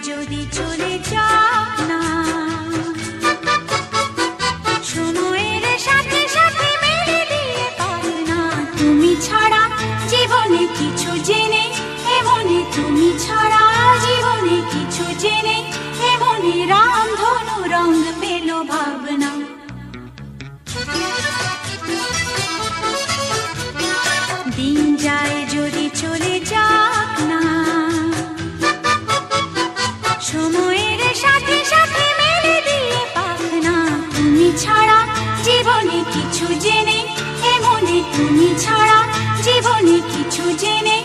যদি চলে যাক না। সময়ের সাথে সাথে মেনে দিয়ে পার না। তুমি ছাড়া জীবনে কিছু জেনে এমনে তুমি ছাড়া জীবনে কিছু জেনে এমনে রামধনু রঙ পেল ভাবনা। দিন যায় কিছু জেনে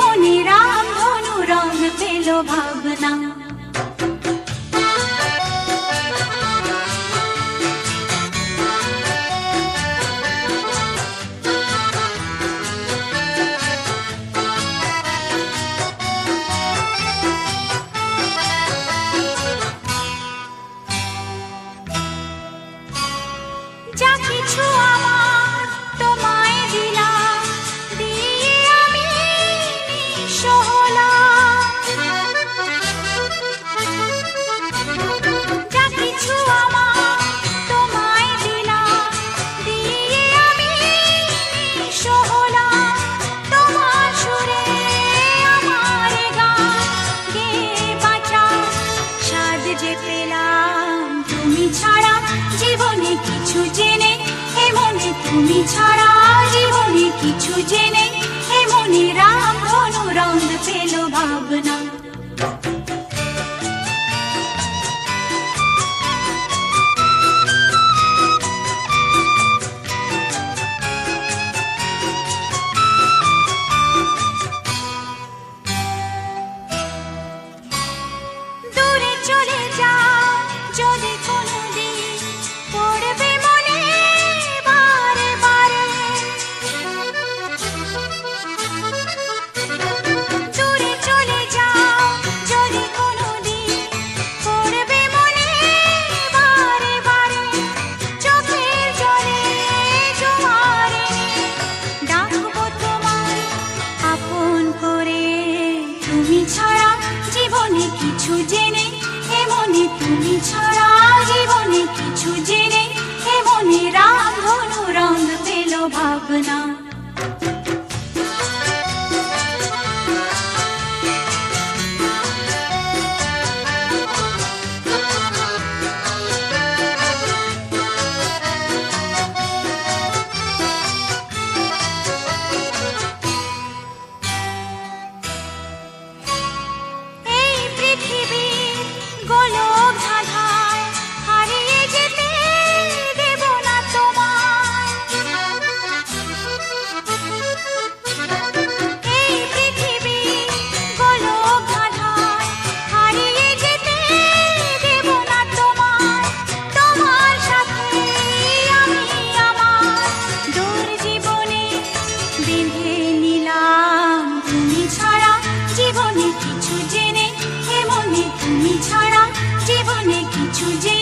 মনে রাম ধনু রং পেল ভাব। তুমি ছাড়া জীবনে কিছু জেনে এমনি রাম ধনু রন্ধ পেল ভাবনা। কিছু জেনে এমনি তুমি ছাড়া জীবনে কিছু জেনে বেঁধে নিলাম। তুমি ছাড়া জীবনে কিছু জেনে এমনে তুমি ছাড়া জীবনে কিছু জেনে